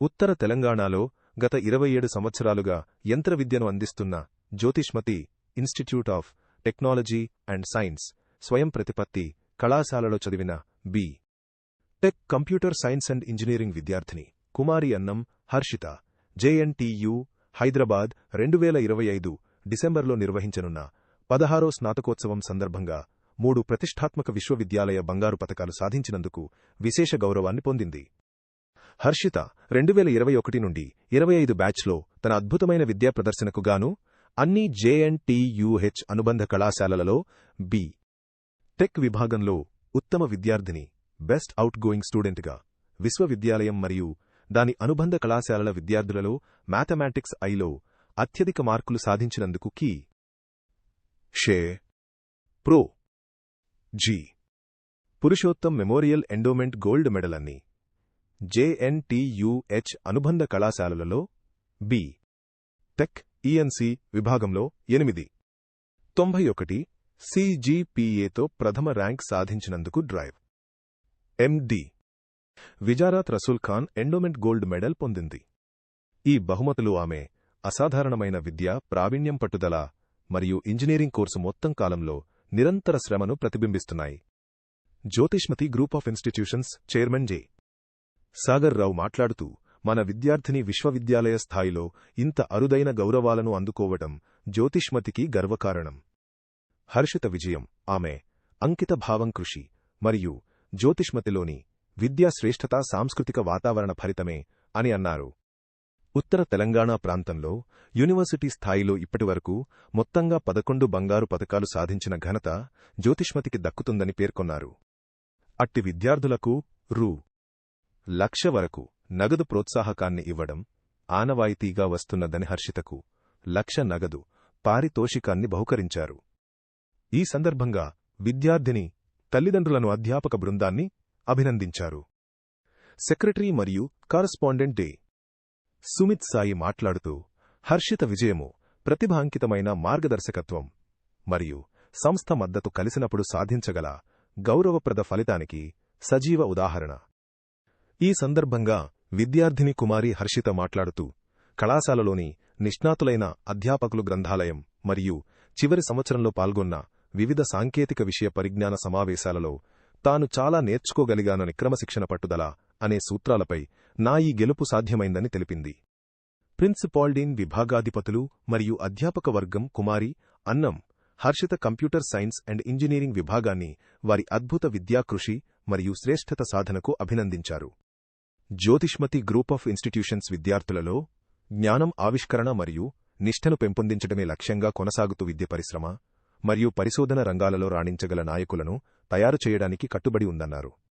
ఉత్తర తెలంగాణలో గత ఇరవై ఏడు సంవత్సరాలుగా యంత్ర విద్యను అందిస్తున్న Jyothishmathi institute of technology and science స్వయం ప్రతిపత్తి కళాశాలలో చదివిన B. Tech computer science and engineering విద్యార్థిని కుమారి అన్నం హర్షిత. జేఎన్టీయు హైదరాబాద్ రెండు వేల ఇరవై ఐదు డిసెంబర్లో నిర్వహించనున్న పదహారో స్నాతకోత్సవం సందర్భంగా మూడు ప్రతిష్టాత్మక విశ్వవిద్యాలయ బంగారు పతకాలు సాధించినందుకు విశేష గౌరవాన్ని పొందింది. హర్షిత రెండు వేల ఇరవై ఒకటి నుండి ఇరవై ఐదు బ్యాచ్లో తన అద్భుతమైన విద్యా ప్రదర్శనకు గాను అన్ని జేఎన్టీయూహెచ్ అనుబంధ కళాశాలలలో బి. టెక్ విభాగంలో ఉత్తమ విద్యార్థిని బెస్ట్ అవుట్ గోయింగ్ స్టూడెంట్గా విశ్వవిద్యాలయం మరియు దాని అనుబంధ కళాశాలల విద్యార్థులలో మ్యాథమెటిక్స్ ఐలో అత్యధిక మార్కులు సాధించినందుకు కీ. షే. Pro. G. Purushottam memorial endowment gold medal అన్ని జేఎన్టీయుహెచ్ అనుబంధ కళాశాలలలో బి. టెక్ ఈఎన్సి విభాగంలో ఎనిమిది. తొంభై ఒకటి సిజిపిఏతో ప్రథమ ర్యాంక్ సాధించినందుకు drive. MD Vizarath Rasool Khan endowment gold medal పొందింది. ఈ బహుమతులు ఆమె అసాధారణమైన విద్య ప్రావీణ్యం పట్టుదల మరియు ఇంజనీరింగ్ కోర్సు మొత్తం కాలంలో నిరంతర శ్రమను ప్రతిబింబిస్తున్నాయి. Jyothishmathi group of institutions chairman J. Sagar Rao మాట్లాడుతూ మన విద్యార్థిని విశ్వవిద్యాలయ స్థాయిలో ఇంత అరుదైన గౌరవాలను అందుకోవటం జ్యోతిష్మతికి గర్వకారణం. హర్షిత విజయం ఆమె అంకిత భావం కృషి మరియు జ్యోతిష్మతిలోని విద్యాశ్రేష్ఠత సాంస్కృతిక వాతావరణ ఫలితమే అని అన్నారు. ఉత్తర తెలంగాణ ప్రాంతంలో యూనివర్సిటీ స్థాయిలో ఇప్పటివరకు మొత్తంగా పదకొండు బంగారు పథకాలు సాధించిన ఘనత జ్యోతిష్మతికి దక్కుతుందని పేర్కొన్నారు. అట్టి విద్యార్థులకు రూ. లక్ష వరకు నగదు ప్రోత్సాహకాన్ని ఇవ్వడం ఆనవాయితీగా వస్తున్నదని హర్షితకు లక్ష నగదు పారితోషికాన్ని బహుకరించారు. ఈ సందర్భంగా విద్యార్థిని తల్లిదండ్రులను అధ్యాపక బృందాన్ని అభినందించారు. సెక్రటరీ మరియు కారస్పాండెంట్ డే. సుమిత్ సాయి మాట్లాడుతూ హర్షిత విజయము ప్రతిభాంకితమైన మార్గదర్శకత్వం మరియు సంస్థ మద్దతు కలిసినప్పుడు సాధించగల గౌరవప్రద ఫలితానికి సజీవ ఉదాహరణ. ఈ సందర్భంగా విద్యార్థిని కుమారి హర్షిత మాట్లాడుతూ కళాశాలలోని నిష్ణాతులైన అధ్యాపకులు గ్రంథాలయం మరియు చివరి సంవత్సరంలో పాల్గొన్న వివిధ సాంకేతిక విషయ పరిజ్ఞాన సమావేశాలలో తాను చాలా నేర్చుకోగలిగానని క్రమశిక్షణ పట్టుదల అనే సూత్రాలపై నా ఈ గెలుపు సాధ్యమైందని తెలిపింది. ప్రిన్సిపాల్డీన్ విభాగాధిపతులు మరియు అధ్యాపక వర్గం కుమారి Annam Harshitha computer science and engineering విభాగాన్ని వారి అద్భుత విద్యాకృషి మరియు శ్రేష్ఠత సాధనకు అభినందించారు. జ్యోతిష్మతి గ్రూప్ ఆఫ్ ఇన్స్టిట్యూషన్స్ విద్యార్థులలో జ్ఞానం ఆవిష్కరణ మరియు నిష్ఠను పెంపొందించడమే లక్ష్యంగా కొనసాగుతూ విద్య పరిశ్రమ మరియు పరిశోధన రంగాలలో రాణించగల నాయకులను తయారు చేయడానికి కట్టుబడి ఉందన్నారు.